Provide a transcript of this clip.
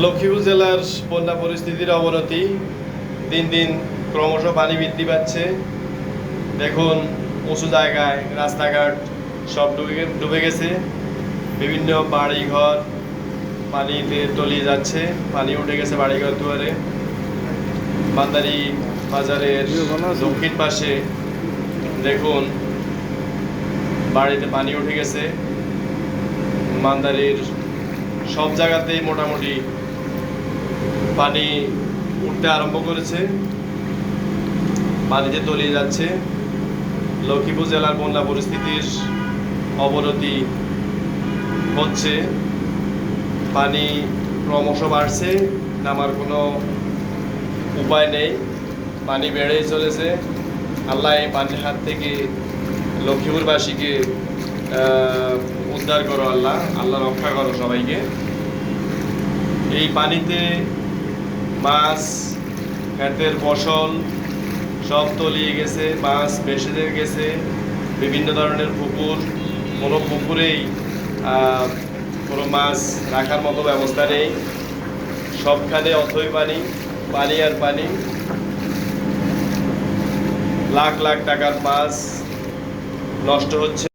লক্ষ্মীপুর জেলার বন্যা পরিস্থিতির অবনতি দিন দিন ক্রমশ পানি বৃদ্ধি পাচ্ছে। দেখুন, উঁচু জায়গায় রাস্তাঘাট সব ডুবে ডুবে গেছে। বিভিন্ন বাড়িঘর পানিতে তলিয়ে যাচ্ছে। পানি উঠে গেছে বাড়িঘর দুয়ারে। বান্দারি বাজারের দক্ষিণ পাশে দেখুন, বাড়িতে পানি উঠে গেছে। মান্দারির সব জায়গাতেই মোটামুটি পানি উঠতে আরম্ভ করেছে। পানিতে তলিয়ে যাচ্ছে। লক্ষ্মীপুর জেলার বন্যা পরিস্থিতির অবনতি হচ্ছে পানি ক্রমশ বাড়ছে, নামার কোনো উপায় নেই। পানি বেড়েই চলেছে। আল্লাহ এই পানির হাত থেকে লক্ষ্মীপুরবাসীকে উদ্ধার করো আল্লাহ। আল্লাহ রক্ষা করো সবাইকে। এই পানিতে মাছ, ক্ষেতের ফসল সব তলিয়ে গেছে, মাছ ভেসে গেছে, বিভিন্ন ধরনের পুকুর। কোনো পুকুরেই কোনো মাছ রাখার মতো ব্যবস্থা নেই। সবখানে অথই পানি পানি আর পানি। লাখ লাখ টাকার মাছ নষ্ট হচ্ছে।